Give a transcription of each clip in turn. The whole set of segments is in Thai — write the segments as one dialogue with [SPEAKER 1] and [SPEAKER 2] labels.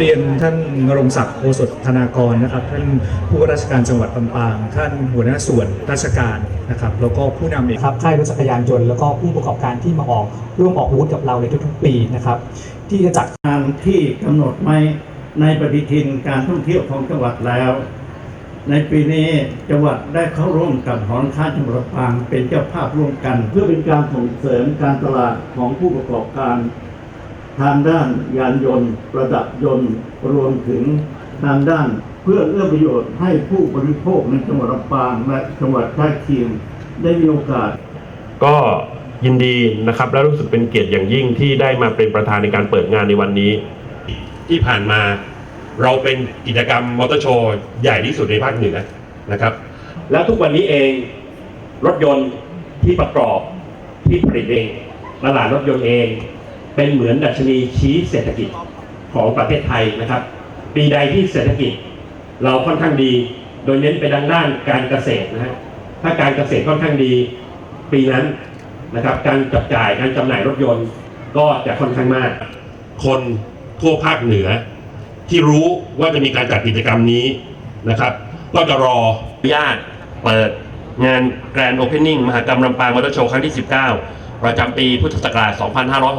[SPEAKER 1] เรียนท่านนรงศักดิ์โอสถธนากรนะครับ ท่านผู้ว่าราชการจังหวัดลำปาง ท่านหัวหน้าส่วนราชการนะครับแล้วก็ผู้นำเองครับค่ายรถจักรยานยนต์แล้วก็ผู้ประกอบการที่มาออกร่วมออกบูธกับเราในทุกๆปีนะครับ ที่จะจัด
[SPEAKER 2] งานที่กำหนดไว้ในปฏิทินการท่องเที่ยวของจังหวัดแล้ว ในปีนี้จังหวัดได้เข้าร่วมกับหอการค้าจังหวัดลำปางเป็นเจ้าภาพร่วมกัน เพื่อเป็นการส่งเสริมการตลาดของผู้ประกอบการ ทางด้านยานยนต์ ประดับยนต์รวมถึงทางด้านเพื่อเอื้อประโยชน์ให้ผู้บริโภคในจังหวัดลำปางและจังหวัดใกล้เคียงได้มีโอกาส
[SPEAKER 3] ก็ยินดีนะครับ และรู้สึกเป็นเกียรติอย่างยิ่งที่ได้มาเป็นประธานในการเปิดงานในวันนี้ ที่ผ่านมาเราเป็นกิจกรรมมอเตอร์โชว์ใหญ่ที่สุดในภาคเหนือนะครับ และทุกวันนี้เองรถยนต์ที่ประกอบที่ผลิตเองตลาดรถยนต์เอง เป็นเหมือนดัชนีชี้เศรษฐกิจของประเทศไทยนะครับ ปีใดที่เศรษฐกิจ เราค่อนข้างดี โดยเน้นไปทางด้านการเกษตรนะฮะถ้าการเกษตรค่อนข้างดี ปีนั้นนะครับ การจับจ่ายการจำหน่ายรถยนต์ก็จะค่อนข้างมาก คนทั่วภาคเหนือ ที่รู้ว่าจะมีการจัดกิจกรรมนี้นะครับ ก็จะรออนุญาตเปิดงานแกรนด์โอเพนนิ่งมหากรรมลำปางมอเตอร์โชว์ครั้งที่ 19 ประจำปีพุทธศักราช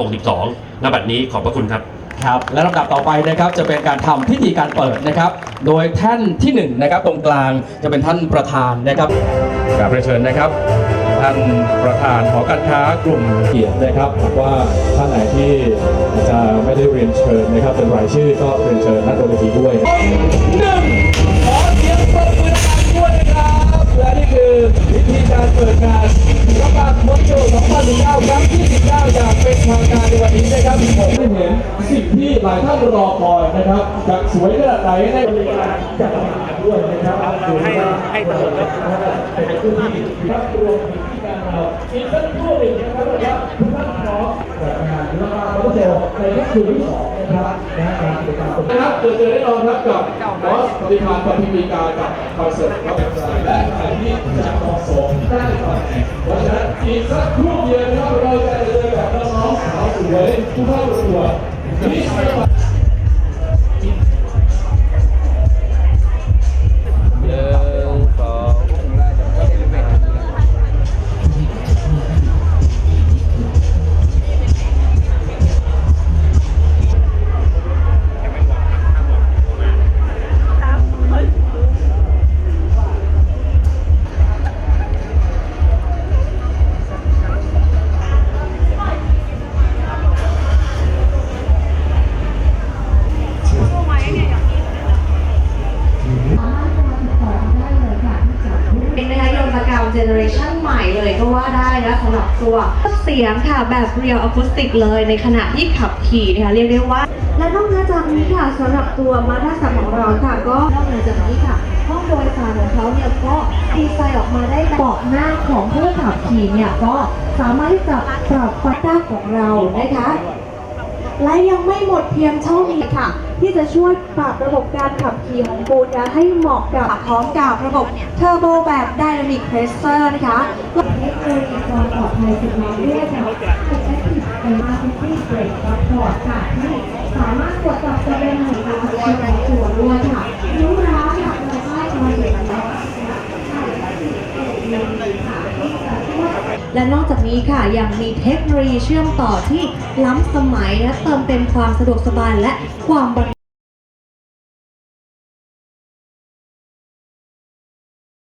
[SPEAKER 3] 2562 ณ บัดนี้ขอบพระคุณครับ
[SPEAKER 4] ครับและลำดับต่อไปนะครับจะเป็นการทำพิธีการเปิดนะครับ โดยท่านที่หนึ่งนะครับตรงกลางจะเป็นท่านประธานนะครับกราบเรียนเชิญนะครับ ท่านประธานหอการค้ากลุ่มเกียรตินะครับหากว่าท่านไหนที่จะไม่ได้เรียนเชิญนะครับ เป็นรายชื่อก็เรียนเชิญท่านบนเวทีด้วยหนึ่งขอเสียงปรบมือดังๆด้วยนะครับและนี่คือวิธีการเปิดงาน จะสวยขนาดไหนในบริการจัดงานด้วยนะครับให้ให้ตลอดเป็นผู้ที่รับรวมที่การเราอีกสักครู่หนึ่งนะครับว่าทุกท่านพร้อมจัดงานระบาดมอเตอร์โชว์ในค่ำคืนที่สองนะครับนะฮะการกิจกรรมนะครับเจอเจอแน่นอนครับกับบอสปฏิภาณปฏิมีการกับคอนเสิร์ตครับและใครที่จะเหมาะสมได้ตำแหน่งเพราะฉะนั้นอีกสักครู่เดียวนะครับเราจะเจอกับน้องๆสาวสวยทุกท่านทุกตัวนี่คือ
[SPEAKER 5] เป็น เลยก็ว่าได้นะสำหรับตัวเสียงค่ะแบบเรียลอะคูสติกเลยในขณะที่ขับขี่นะคะเรียกได้ว่า และนอกเหนือจากนี้ค่ะสำหรับตัวมาด้าสับของเราค่ะก็นอกเหนือจากนี้ค่ะห้องโดยสารของเขาเนี่ยก็ดีไซน์ออกมาได้เบาะหน้าของผู้ขับขี่เนี่ยก็สามารถที่จะปรับฟัตต้าของเรานะคะ และยังไม่หมดเพียงเท่านี้ค่ะ ที่จะช่วยปรับระบบการขับขี่ของบูนนะให้เหมาะกับพร้อมกับระบบเทอร์โบแบบไดนามิกเพรสเซอร์นะคะเทคโนโลยีความปลอดภัยสุดล้ำด้วยค่ะเป็นแอคทีฟเป็นมาร์เก็ตติ้งเบรกซัพพอร์ตค่ะที่สามารถตรวจับจะเป็นหนึ่งการช่วยตัวด้วยค่ะรู้ร้าวค่ะเราได้มาเห็นแล้ว และนอกจากนี้ค่ะยังมีเทคโนโลยีเชื่อมต่อที่ล้ำสมัยและเติมเต็มความสะดวกสบายและความบัน